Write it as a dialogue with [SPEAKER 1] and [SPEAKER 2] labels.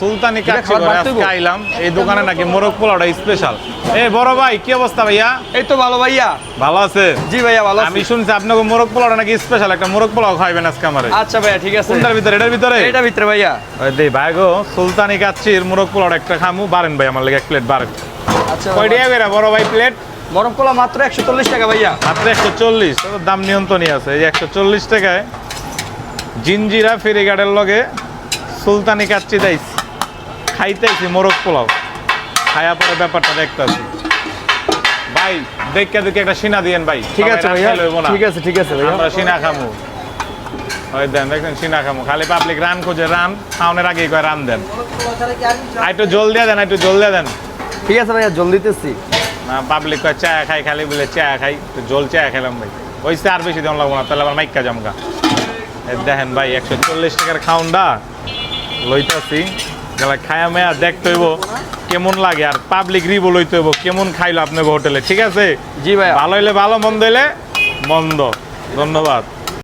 [SPEAKER 1] সুলতানি? আইলাম। এই দোকানে নাকি মোরগ পোলাওটা স্পেশাল এ বড় ভাই কি অবস্থা ভাইয়া?
[SPEAKER 2] এই তো ভালো ভাইয়া।
[SPEAKER 1] ভালো আছে?
[SPEAKER 2] জি ভাইয়া ভালো
[SPEAKER 1] আমি শুনছি আপনাকে মোরগ পোলাওটা নাকি স্পেশাল একটা মোরগ পোলাও খাইবেন আজকে আমারে।
[SPEAKER 2] আচ্ছা ভাইয়া ঠিক আছে।
[SPEAKER 1] কোনটার ভিতরে? এটার ভিতরে?
[SPEAKER 2] ভিতরে ভাইয়া।
[SPEAKER 1] ওই দে ভাই গো সুলতানি কাচ্চির মোরগ পোলাওটা একটা খামু। বারেন ভাই আমার লাগে এক প্লেট বারেন।
[SPEAKER 2] আচ্ছা
[SPEAKER 1] কয় টাকা বড় ভাই প্লেট
[SPEAKER 2] কলা মাত্র একশো চল্লিশ টাকা ভাইয়া।
[SPEAKER 1] মাত্র একশো চল্লিশ। দাম নিয়ন্ত্রণই আছে। এই একশো চল্লিশ টাকায় জিঞ্জিরা ফেরিঘাটের লগে সুলতানি কাচ্চি দাইছি খাইতেছি মোরগ পোলাও। খায়া পরে ব্যাপারটা দেখতেছি। ভাই দেখে দেখে একটা সিনা দিয়েন ভাই।
[SPEAKER 2] ঠিক আছে। ঠিক আছে ঠিক আছে
[SPEAKER 1] আমরা সিনা খামু। ওই দেন দেখছেন সিনা খামু। খালি পাবলিক রান খোঁজে রান খাওয়ানোর আগেই কয় রান দেন। একটু জল দিয়ে দেন একটু জল দিয়ে দেন।
[SPEAKER 2] ঠিক আছে ভাইয়া জল দিতেছি।
[SPEAKER 1] না পাবলিক কয় চা খাই খালি বলে চা খাই। তো জল চা খেলাম ভাই। ওই আর বেশি দেওয়া লাগবো না তাহলে আবার মাইকা জমকা এই দেখেন ভাই একশো চল্লিশ টাকার খাউন্ডা লইতাছি। গেলা খায়া মেয়া দেখতে হইব কেমন লাগে আর পাবলিক রি লইতে হইব কেমন খাইলো আপনাকে হোটেলে ঠিক আছে?
[SPEAKER 2] জি ভাই।
[SPEAKER 1] ভালো হইলে ভালো মন্দ হইলে মন্দ। ধন্যবাদ।